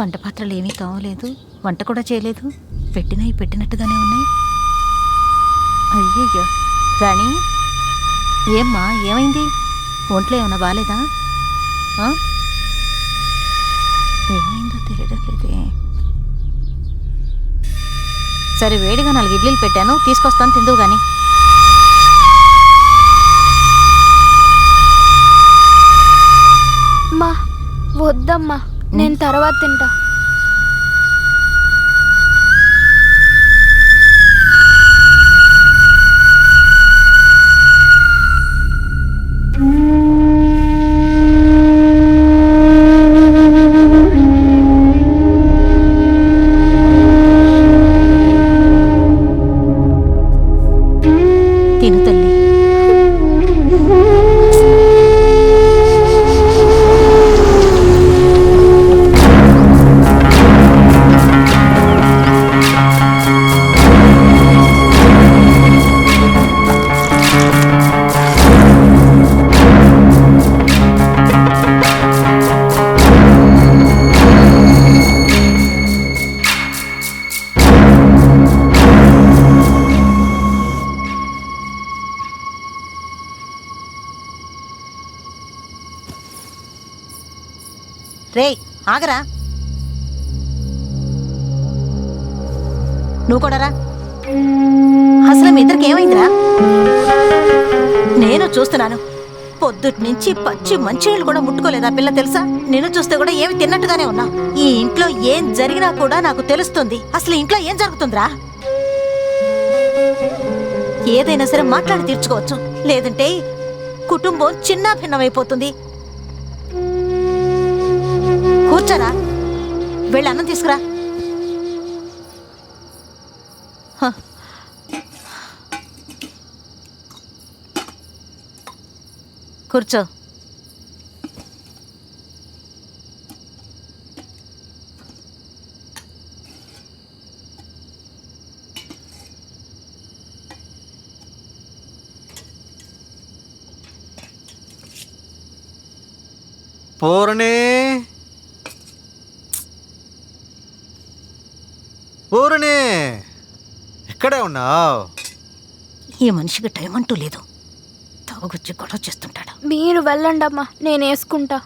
వంట పాత్రలు ఏమీ కావలేదు. వంట కూడా చేయలేదు. పెట్టినవి పెట్టినట్టుగానే ఉన్నాయి. అయ్యయ్యో. రాణి ఏమ్మా ఏమైంది? ఒంట్లో ఏమైనా బాగాలేదా ఏమైందో తెలియడం లేదే. సరే వేడిగా నాలుగు ఇడ్లీలు పెట్టాను. తీసుకొస్తాను తిందువు కానీ అమ్మా వద్దమ్మా. నేను తర్వాత తింటా. తిను తల్లి. రేయ్ ఆగరా. నువ్వు కూడా రా. అసలు మీ ఇద్దరికి ఏమైందిరా? నేను చూస్తున్నాను. పొద్దుటి నుంచి పచ్చి మంచినీళ్ళు కూడా ముట్టుకోలేదా పిల్ల తెలుసా? నేను చూస్తే కూడా ఏమి తిన్నట్టుగానే ఉన్నా. ఈ ఇంట్లో ఏం జరిగినా కూడా నాకు తెలుస్తుంది. అసలు ఇంట్లో ఏం జరుగుతుందిరా? ఏదైనా సరే మాట్లాడి తీర్చుకోవచ్చు. లేదంటే కుటుంబం చిన్న భిన్నమైపోతుంది వచ్చారా? వెళ్ళి అన్నం తీసుకురా. కూర్చో. పూర్ణి. పూర్ణి ఇక్కడే ఉన్నావు. ఈ మనిషికి టైం అంటూ లేదు. తాగుచ్చి గొడవ చేస్తుంటాడు? మీరు వెళ్ళండి అమ్మా నేను వేసుకుంటా